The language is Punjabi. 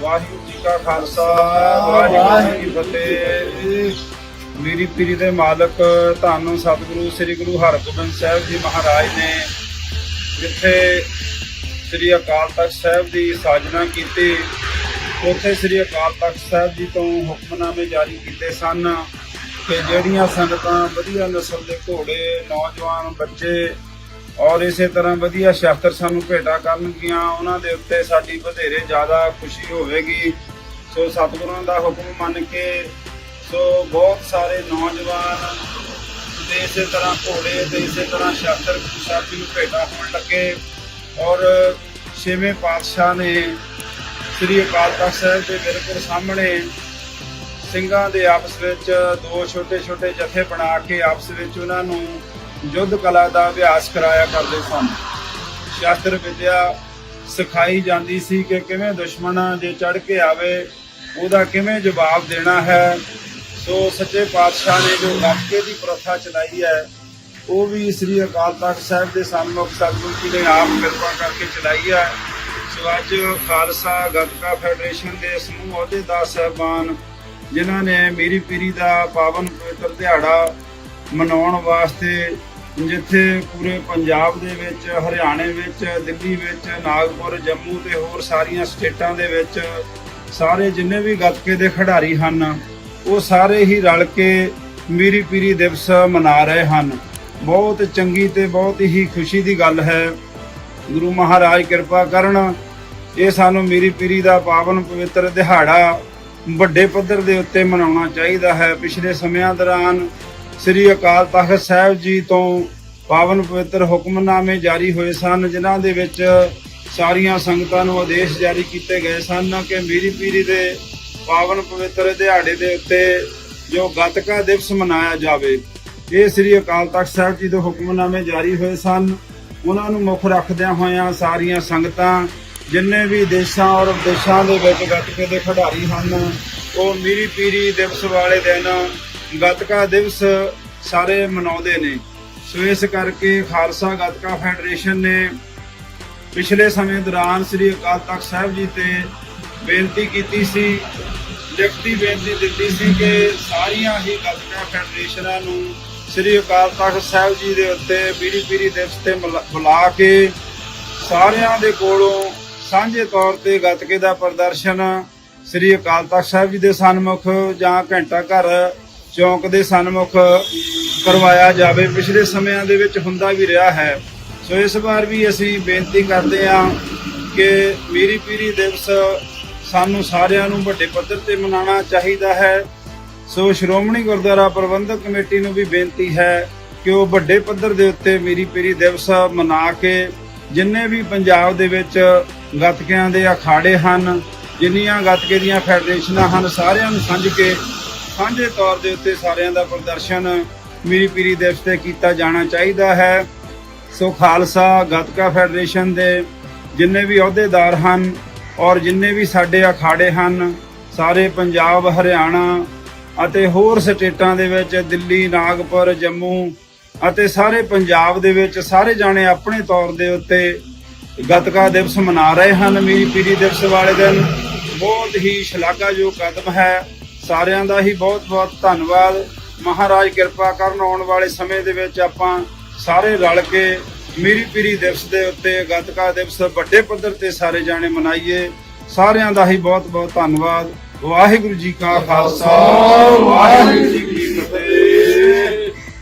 ਵਾਹਿਗੁਰੂ ਜੀ ਕਾ ਖਾਲਸਾ, ਵਾਹਿਗੁਰੂ ਜੀ ਕੀ ਫਤਿਹ। ਮੇਰੀ ਪੀਰੀ ਦੇ ਮਾਲਕ, ਧੰਨ ਸਤਿਗੁਰੂ, ਸ੍ਰੀ ਗੁਰੂ ਹਰਗੋਬਿੰਦ ਸਾਹਿਬ ਜੀ ਮਹਾਰਾਜ ਨੇ ਜਿੱਥੇ ਸ੍ਰੀ ਅਕਾਲ ਤਖਤ ਸਾਹਿਬ ਦੀ ਸਾਜਨਾ ਕੀਤੀ, ਉੱਥੇ ਸ੍ਰੀ ਅਕਾਲ ਤਖਤ ਸਾਹਿਬ ਜੀ ਤੋਂ ਹੁਕਮਨਾਮੇ ਜਾਰੀ ਕੀਤੇ ਸਨ ਕਿ ਜਿਹੜੀਆਂ ਸੰਗਤਾਂ ਵਧੀਆ ਨਸਲ ਦੇ ਘੋੜੇ, ਨੌਜਵਾਨ, ਬੱਚੇ ਔਰ ਇਸੇ ਤਰ੍ਹਾਂ ਵਧੀਆ ਸ਼ਾਸਤਰ ਸਾਨੂੰ ਭੇਟਾ ਕਰਨਗੀਆਂ ਉਹਨਾਂ ਦੇ ਉੱਤੇ ਸਾਡੀ ਵਧੇਰੇ ਜ਼ਿਆਦਾ ਖੁਸ਼ੀ ਹੋਵੇਗੀ। ਸੋ ਸਤਿਗੁਰਾਂ ਦਾ ਹੁਕਮ ਮੰਨ ਕੇ, ਸੋ ਬਹੁਤ ਸਾਰੇ ਨੌਜਵਾਨ ਤੇ ਇਸੇ ਤਰ੍ਹਾਂ ਘੋੜੇ ਤੇ ਇਸੇ ਤਰ੍ਹਾਂ ਸ਼ਾਸਤਰ ਸਾਥੀ ਨੂੰ ਭੇਟਾ ਹੋਣ ਲੱਗੇ। ਔਰ ਛੇਵੇਂ ਪਾਤਸ਼ਾਹ ਨੇ ਸ੍ਰੀ ਅਕਾਲ ਤਖਤ ਸਾਹਿਬ ਦੇ ਬਿਲਕੁਲ ਸਾਹਮਣੇ ਸਿੰਘਾਂ ਦੇ ਆਪਸ ਵਿੱਚ ਦੋ ਛੋਟੇ ਛੋਟੇ ਜਥੇ ਬਣਾ ਕੇ ਆਪਸ ਵਿੱਚ ਉਹਨਾਂ ਨੂੰ ਯੁੱਧ ਕਲਾ ਦਾ ਅਭਿਆਸ ਕਰਾਇਆ ਕਰਦੇ ਸਨ। ਸ਼ਾਸਤਰ ਵਿਦਿਆ ਸਿਖਾਈ ਜਾਂਦੀ ਸੀ ਕਿ ਕਿਵੇਂ ਦੁਸ਼ਮਣ ਜੇ ਚੜ ਕੇ ਆਵੇ, ਉਹਦਾ ਕਿਵੇਂ ਜਵਾਬ ਦੇਣਾ ਹੈ। ਸੋ ਸੱਚੇ ਪਾਤਸ਼ਾਹ ਨੇ ਜੋ ਗੱਤਕੇ ਦੀ ਪ੍ਰਥਾ ਚਲਾਈ ਹੈ, ਉਹ ਵੀ ਸ੍ਰੀ ਅਕਾਲ ਤਖਤ ਸਾਹਿਬ ਦੇ ਸਨਮੁਖ ਸਤਿਗੁਰੂ ਜੀ ਨੇ ਆਪ ਕਿਰਪਾ ਕਰਕੇ ਚਲਾਈ ਹੈ। ਸੋ ਅੱਜ ਖਾਲਸਾ ਗੱਤਕਾ ਫੈਡਰੇਸ਼ਨ ਦੇ ਸਮੂਹ ਅਹੁਦੇਦਾਰ ਸਾਹਿਬਾਨ, ਜਿਨ੍ਹਾਂ ਨੇ ਮੇਰੀ ਪੀਰੀ ਦਾ ਪਾਵਨ ਪਵਿੱਤਰ ਦਿਹਾੜਾ ਮਨਾਉਣ ਵਾਸਤੇ ਜਿੱਥੇ ਪੂਰੇ ਪੰਜਾਬ ਦੇ ਵਿੱਚ, ਹਰਿਆਣੇ ਵਿੱਚ, ਦਿੱਲੀ ਵਿੱਚ, ਨਾਗਪੁਰ, ਜੰਮੂ ਤੇ ਹੋਰ ਸਾਰੀਆਂ ਸਟੇਟਾਂ ਦੇ ਵਿੱਚ ਸਾਰੇ ਜਿੰਨੇ ਵੀ ਗੱਤਕੇ ਦੇ ਖਿਡਾਰੀ ਹਨ, ਉਹ ਸਾਰੇ ਹੀ ਰਲ ਕੇ ਮੀਰੀ ਪੀਰੀ ਦਿਵਸ ਮਨਾ ਰਹੇ ਹਨ। ਬਹੁਤ ਚੰਗੀ ਤੇ ਬਹੁਤ ਹੀ ਖੁਸ਼ੀ ਦੀ ਗੱਲ ਹੈ, ਗੁਰੂ ਮਹਾਰਾਜ ਕਿਰਪਾ ਕਰਨ ਇਹ ਸਾਨੂੰ ਮੀਰੀ ਪੀਰੀ ਦਾ ਪਾਵਨ ਪਵਿੱਤਰ ਦਿਹਾੜਾ ਵੱਡੇ ਪੱਧਰ ਦੇ ਉੱਤੇ ਮਨਾਉਣਾ ਚਾਹੀਦਾ ਹੈ। ਪਿਛਲੇ ਸਮਿਆਂ ਦੌਰਾਨ ਸ੍ਰੀ ਅਕਾਲ ਤਖਤ ਸਾਹਿਬ ਜੀ ਤੋਂ ਪਾਵਨ ਪਵਿੱਤਰ ਹੁਕਮਨਾਮੇ ਜਾਰੀ ਹੋਏ ਸਨ, ਜਿਨ੍ਹਾਂ ਦੇ ਵਿੱਚ ਸਾਰੀਆਂ ਸੰਗਤਾਂ ਨੂੰ ਆਦੇਸ਼ ਜਾਰੀ ਕੀਤੇ ਗਏ ਸਨ ਕਿ ਮੀਰੀ ਪੀਰੀ ਦੇ ਪਾਵਨ ਪਵਿੱਤਰ ਦਿਹਾੜੇ ਦੇ ਉੱਤੇ ਜੋ ਗਤਕਾ ਦਿਵਸ ਮਨਾਇਆ ਜਾਵੇ। ਇਹ ਸ੍ਰੀ ਅਕਾਲ ਤਖਤ ਸਾਹਿਬ ਜੀ ਦੇ ਹੁਕਮਨਾਮੇ ਜਾਰੀ ਹੋਏ ਸਨ। ਉਹਨਾਂ ਨੂੰ ਮੁੱਖ ਰੱਖਦਿਆਂ ਹੋਇਆਂ ਸਾਰੀਆਂ ਸੰਗਤਾਂ, ਜਿੰਨੇ ਵੀ ਦੇਸ਼ਾਂ ਔਰ ਵਿਦੇਸ਼ਾਂ ਦੇ ਵਿੱਚ ਗੱਤਕੇ ਦੇ ਖਿਡਾਰੀ ਹਨ, ਉਹ ਮੀਰੀ ਪੀਰੀ ਦਿਵਸ ਵਾਲੇ ਦਿਨ ਗੱਤਕਾ ਦਿਵਸ ਸਾਰੇ ਮਨਾਉਂਦੇ ਨੇ। ਸੋ ਇਸ ਕਰਕੇ ਖਾਲਸਾ ਗੱਤਕਾ ਫੈਡਰੇਸ਼ਨ ਨੇ ਪਿਛਲੇ ਸਮੇਂ ਦੌਰਾਨ ਸ੍ਰੀ ਅਕਾਲ ਤਖਤ ਸਾਹਿਬ ਜੀ ਤੇ ਬੇਨਤੀ ਕੀਤੀ ਸੀ ਲਿਖਤੀ ਬੇਨਤੀ ਦਿੱਤੀ ਸੀ ਕਿ ਸਾਰੀਆਂ ਹੀ ਗੱਤਕਾ ਫੈਡਰੇਸ਼ਨਾਂ ਨੂੰ ਸ੍ਰੀ ਅਕਾਲ ਤਖਤ ਸਾਹਿਬ ਜੀ ਦੇ ਉੱਤੇ ਪੀੜੀ ਪੀਰੀ ਦਿਵਸ ਤੇ ਮਿਲਾ- ਬੁਲਾ ਕੇ ਸਾਰਿਆਂ ਦੇ ਕੋਲੋਂ ਸਾਂਝੇ ਤੌਰ ਤੇ ਗੱਤਕੇ ਦਾ ਪ੍ਰਦਰਸ਼ਨ ਸ੍ਰੀ ਅਕਾਲ ਤਖਤ ਸਾਹਿਬ ਜੀ ਦੇ ਸਨਮੁਖ ਜਾਂ ਘੰਟਾ ਘਰ ਚੌਂਕ ਦੇ ਸਨਮੁਖ ਕਰਵਾਇਆ ਜਾਵੇ। ਪਿਛਲੇ ਸਮਿਆਂ ਦੇ ਵਿੱਚ ਹੁੰਦਾ ਵੀ ਰਿਹਾ ਹੈ। ਸੋ ਇਸ ਵਾਰ ਵੀ ਅਸੀਂ ਬੇਨਤੀ ਕਰਦੇ ਹਾਂ ਕਿ ਮੀਰੀ ਪੀਰੀ ਦਿਵਸ ਸਾਨੂੰ ਸਾਰਿਆਂ ਨੂੰ ਵੱਡੇ ਪੱਧਰ ਤੇ ਮਨਾਉਣਾ ਚਾਹੀਦਾ ਹੈ। ਸੋ ਸ਼੍ਰੋਮਣੀ ਗੁਰਦੁਆਰਾ ਪ੍ਰਬੰਧਕ ਕਮੇਟੀ ਨੂੰ ਵੀ ਬੇਨਤੀ ਹੈ ਕਿ ਉਹ ਵੱਡੇ ਪੱਧਰ ਦੇ ਉੱਤੇ ਮੇਰੀ ਪੀਰੀ ਦਿਵਸ ਮਨਾ ਕੇ ਜਿੰਨੇ ਵੀ ਪੰਜਾਬ ਦੇ ਵਿੱਚ ਗੱਤਕਿਆਂ ਦੇ ਅਖਾੜੇ ਹਨ, ਜਿੰਨੀਆਂ ਗੱਤਕੇ ਦੀਆਂ ਫੈਡਰੇਸ਼ਨਾਂ ਹਨ, ਸਾਰਿਆਂ ਨੂੰ ਸਮਝ ਕੇ ਸਾਂਝੇ ਤੌਰ ਦੇ ਉੱਤੇ ਸਾਰਿਆਂ ਦਾ ਪ੍ਰਦਰਸ਼ਨ ਮੀਰੀ ਪੀਰੀ ਦਿਵਸ ਤੇ ਕੀਤਾ ਜਾਣਾ ਚਾਹੀਦਾ ਹੈ। ਸੋ ਖਾਲਸਾ, ਗੱਤਕਾ ਫੈਡਰੇਸ਼ਨ ਦੇ ਜਿੰਨੇ ਵੀ ਅਹੁਦੇਦਾਰ ਹਨ ਔਰ ਜਿੰਨੇ ਵੀ ਸਾਡੇ ਅਖਾੜੇ ਹਨ, ਸਾਰੇ ਪੰਜਾਬ, ਹਰਿਆਣਾ ਅਤੇ ਹੋਰ ਸਟੇਟਾਂ ਦੇ ਵਿੱਚ, ਦਿੱਲੀ, ਨਾਗਪੁਰ, ਜੰਮੂ ਅਤੇ ਸਾਰੇ ਪੰਜਾਬ ਦੇ ਵਿੱਚ ਸਾਰੇ ਜਾਣੇ ਆਪਣੇ ਤੌਰ ਦੇ ਉੱਤੇ ਗੱਤਕਾ ਦਿਵਸ ਮਨਾ ਰਹੇ ਹਨ। ਮੀਰੀ ਪੀਰੀ ਦਿਵਸ ਵਾਲੇ ਦਿਨ ਬਹੁਤ ਹੀ ਸ਼ਲਾਘਾਯੋਗ ਕਦਮ ਹੈ। ਸਾਰਿਆਂ ਦਾ ਹੀ ਬਹੁਤ ਬਹੁਤ ਧੰਨਵਾਦ। ਮਹਾਰਾਜ ਕਿਰਪਾ ਕਰਨ ਆਉਣ ਵਾਲੇ ਸਮੇਂ ਦੇ ਵਿੱਚ ਆਪਾਂ ਸਾਰੇ ਰਲ ਕੇ ਮੀਰੀ ਪੀਰੀ ਦਿਵਸ ਦੇ ਉੱਤੇ, ਗੱਤਕਾ ਦਿਵਸ, ਵੱਡੇ ਪੱਧਰ ਤੇ ਸਾਰੇ ਜਾਣੇ ਮਨਾਈਏ। ਸਾਰਿਆਂ ਦਾ ਹੀ ਬਹੁਤ ਬਹੁਤ ਧੰਨਵਾਦ। ਵਾਹਿਗੁਰੂ ਜੀ ਕਾ ਖਾਲਸਾ। ਵਾਹਿਗੁਰੂ ਜੀ ਕੀ ਫਤਿਹ।